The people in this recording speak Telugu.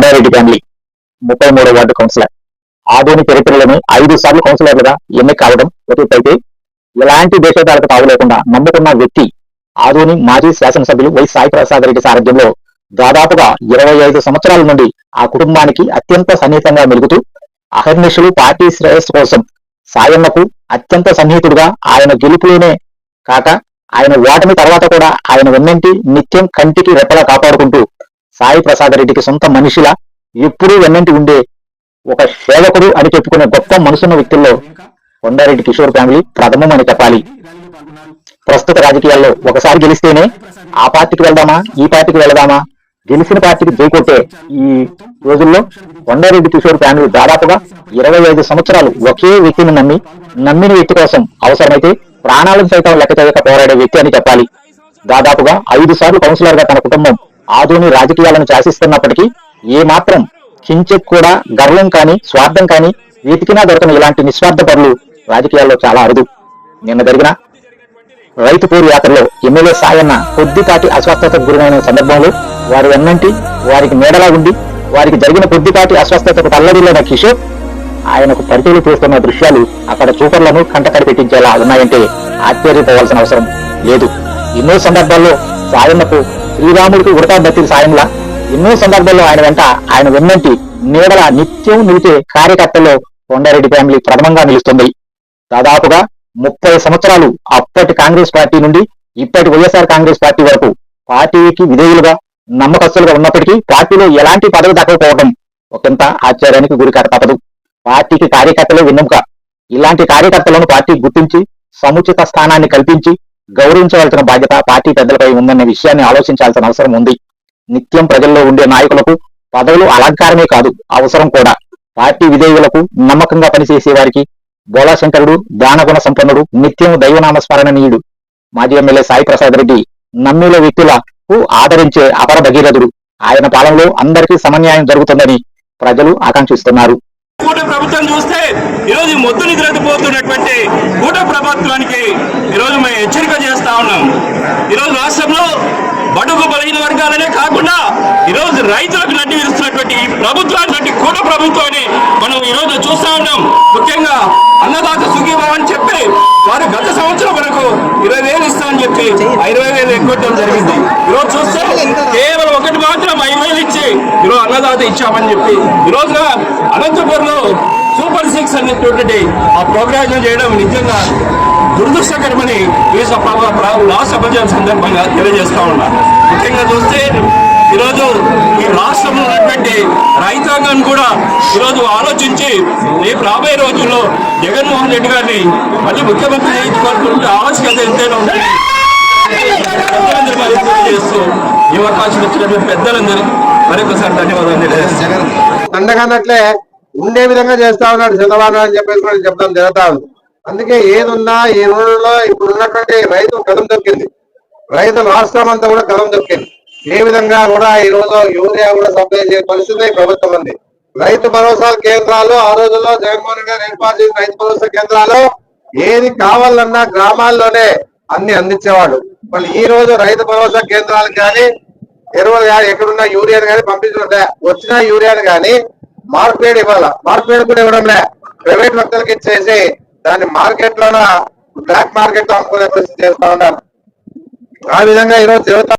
కొండారెడ్డి ఫ్యామిలీ ముప్పై మూడో వార్డు కౌన్సిలర్ ఆధునిక చరిత్రలోనే ఐదు సార్లు కౌన్సిలర్లుగా ఎన్నిక కావడం అయితే ఎలాంటి దేశదాలకు తావు లేకుండా నమ్ముకున్న వ్యక్తి ఆధుని మాజీ శాసనసభ్యులు వై సాయి ప్రసాద్ రెడ్డి సారథ్యంలో దాదాపుగా ఇరవై ఐదు సంవత్సరాల నుండి ఆ కుటుంబానికి అత్యంత సన్నిహితంగా మెలుగుతూ అహర్నిషులు పార్టీ శ్రేయస్సు కోసం సాయన్నకు అత్యంత సన్నిహితుడుగా ఆయన గెలుపులోనే కాక ఆయన ఓటమి తర్వాత కూడా ఆయన ఉన్నంటి నిత్యం కంటికి రెప్పలా కాపాడుకుంటూ సాయి ప్రసాద్ రెడ్డికి సొంత మనిషిలా ఎప్పుడూ వెన్నంటి ఉండే ఒక సేవకుడు అని చెప్పుకునే గొప్ప మనసున్న వ్యక్తుల్లో కొండారెడ్డి కిషోర్ ఫ్యామిలీ ప్రథమం అని చెప్పాలి. ప్రస్తుత రాజకీయాల్లో ఒకసారి గెలిస్తేనే ఆ పార్టీకి వెళ్దామా ఈ పార్టీకి వెళదామా? గెలిచిన పార్టీకి జైకొట్టే ఈ రోజుల్లో కొండారెడ్డి కిషోర్ ఫ్యామిలీ దాదాపుగా ఇరవై ఐదు సంవత్సరాలు ఒకే వ్యక్తిని నమ్మి నమ్మిన వ్యక్తి కోసం అవసరమైతే ప్రాణాలను సైతం లెక్క చేయక పోరాడే వ్యక్తి అని చెప్పాలి. దాదాపుగా ఐదు సార్లు కౌన్సిలర్గా తన కుటుంబం ఆధుని రాజకీయాలను శాసిస్తున్నప్పటికీ ఏ మాత్రం కించెక్ కూడా గర్వం కానీ స్వార్థం కాని వెతికినా దొరకని ఇలాంటి నిస్వార్థ పనులు రాజకీయాల్లో చాలా అరుదు. నిన్న జరిగిన రైతు పోరు యాత్రలో ఎమ్మెల్యే సాయన్న కొద్దిపాటి అస్వస్థతకు గురైన సందర్భంలో వారి వెన్నంటి వారికి నీడలా ఉండి వారికి జరిగిన కొద్దిపాటి అస్వస్థతకు తల్లడిల్లిన కిషోర్ ఆయనకు పరిచయం చేస్తున్న దృశ్యాలు అక్కడ చూపర్లను కంటకడి పెట్టించేలా ఉన్నాయంటే ఆశ్చర్యపోవాల్సిన అవసరం లేదు. ఎన్నో సందర్భాల్లో సాయన్నకు శ్రీరాముడికి ఉడతా బతికి సాయంలా ఎన్నో సందర్భాల్లో ఆయన వెంట ఆయన వెన్నంటి నీడల నిత్యం నిలిచే కార్యకర్తల్లో కొండారెడ్డి ఫ్యామిలీ ప్రథమంగా నిలుస్తుంది. దాదాపుగా ముప్పై సంవత్సరాలు అప్పటి కాంగ్రెస్ పార్టీ నుండి ఇప్పటి వైఎస్ఆర్ కాంగ్రెస్ పార్టీ వరకు పార్టీకి విధేయులుగా నమ్మకస్తులుగా ఉన్నప్పటికీ పార్టీలో ఎలాంటి పదవి దక్కకపోవడం ఒకంత ఆశ్చర్యానికి గురికాట తప్పదు. పార్టీకి కార్యకర్తలే వెన్నెముక. ఇలాంటి కార్యకర్తలను పార్టీ గుర్తించి సముచిత స్థానాన్ని కల్పించి గౌరవించవలసిన బాధ్యత పార్టీ పెద్దలపై ఉందన్న విషయాన్ని ఆలోచించాల్సిన అవసరం ఉంది. నిత్యం ప్రజల్లో ఉండే నాయకులకు పదవులు అలంకారమే కాదు అవసరం కూడా. పార్టీ విధేయులకు నమ్మకంగా పనిచేసే వారికి బోళాశంకరుడు దానగుణ సంపన్నుడు నిత్యం దైవనామస్మరణ నీయుడు మాజీ ఎమ్మెల్యే సాయి ప్రసాద్ రెడ్డి నమ్మిల వ్యక్తులకు ఆదరించే అపర భగీరథుడు. ఆయన పాలనలో అందరికీ సమన్యాయం జరుగుతుందని ప్రజలు ఆకాంక్షిస్తున్నారు. ప్రభుత్వం చూస్తే మొద్దు నిద్రపోతున్నటువంటి కూట ప్రభుత్వానికి ఈరోజు మేము హెచ్చరిక చేస్తా ఉన్నాం. ఈరోజు రాష్ట్రంలో బడుగు బలహీన వర్గాలనే కాకుండా ఈరోజు రైతులకు నడ్డి విరుస్తున్నటువంటి ఈ ప్రభుత్వాన్ని కూట ప్రభుత్వాన్ని మనం ఈరోజు చూస్తా ఉన్నాం. ముఖ్యంగా అన్నదాత సుఖీభావం అని చెప్పి వారు గత సంవత్సరం వరకు ఇరవై వేలు ఇస్తామని చెప్పి ఇరవై వేలు ఎగ్గొట్టడం జరిగింది. ఈరోజు చూస్తే ఈరోజు ఇచ్చామని చెప్పి ఈ రోజున అనంతపురంలో సూపర్ సిక్స్ అనేటువంటి ఆ ప్రోగ్రామ్ చేయడం నిజంగా దురదృష్టకరమని ఈ సభ రాష్ట్ర ప్రజల సందర్భంగా తెలియజేస్తా ఉన్నారు ముఖ్యంగా చూస్తే ఈరోజు ఈ రాష్ట్రంలో ఉన్నటువంటి రైతాంగాన్ని కూడా ఈరోజు ఆలోచించి రేపు రాబోయే రోజుల్లో జగన్మోహన్ రెడ్డి గారిని మళ్ళీ ముఖ్యమంత్రి చేయించుకోవాలనుకుంటే ఆవశ్యకత ఎంతైనా ఉంటుంది. పెద్దలందరూ తెలియజేస్తూ ఈ అవకాశం ఇచ్చినటువంటి పెద్దలందరూ మరొకసారి ధన్యవాదాలు తెలియజేస్తాను అండగానట్లే ఉండే విధంగా చేస్తా ఉన్నాడు చంద్రబాబు అని చెప్పేసి కూడా చెప్తాం జరుగుతా ఉంది. అందుకే ఏదున్నా ఈ రోజుల్లో ఇప్పుడు ఉన్నటువంటి రైతు కథం దొక్కింది రైతు రాష్ట్రం అంతా కూడా కథం దొక్కింది ఏ విధంగా కూడా ఈ రోజు యూరియా కూడా సప్లై చేసే పరిస్థితి ప్రభుత్వం ఉంది. రైతు భరోసా కేంద్రాలు ఆ రోజుల్లో జగన్మోహన్ గారు ఏర్పాటు చేసిన రైతు భరోసా కేంద్రాలు ఏది కావాలన్నా గ్రామాల్లోనే అన్ని అందించేవాడు మళ్ళీ ఈ రోజు రైతు భరోసా కేంద్రాలు కానీ ఎరువులు కానీ ఎక్కడున్నా యూరియాను కానీ పంపించడం వచ్చిన యూరియాను కానీ మార్పిడి ఇవ్వాల? మార్పిడి కూడా ఇవ్వడం లే ప్రైవేట్ వ్యక్తులకి ఇచ్చేసి దాన్ని మార్కెట్ లోన బ్లాక్ మార్కెట్లో అమ్ముకునే పరిస్థితి చేస్తా ఉన్నారు ఆ విధంగా ఈరోజు జరుగుతా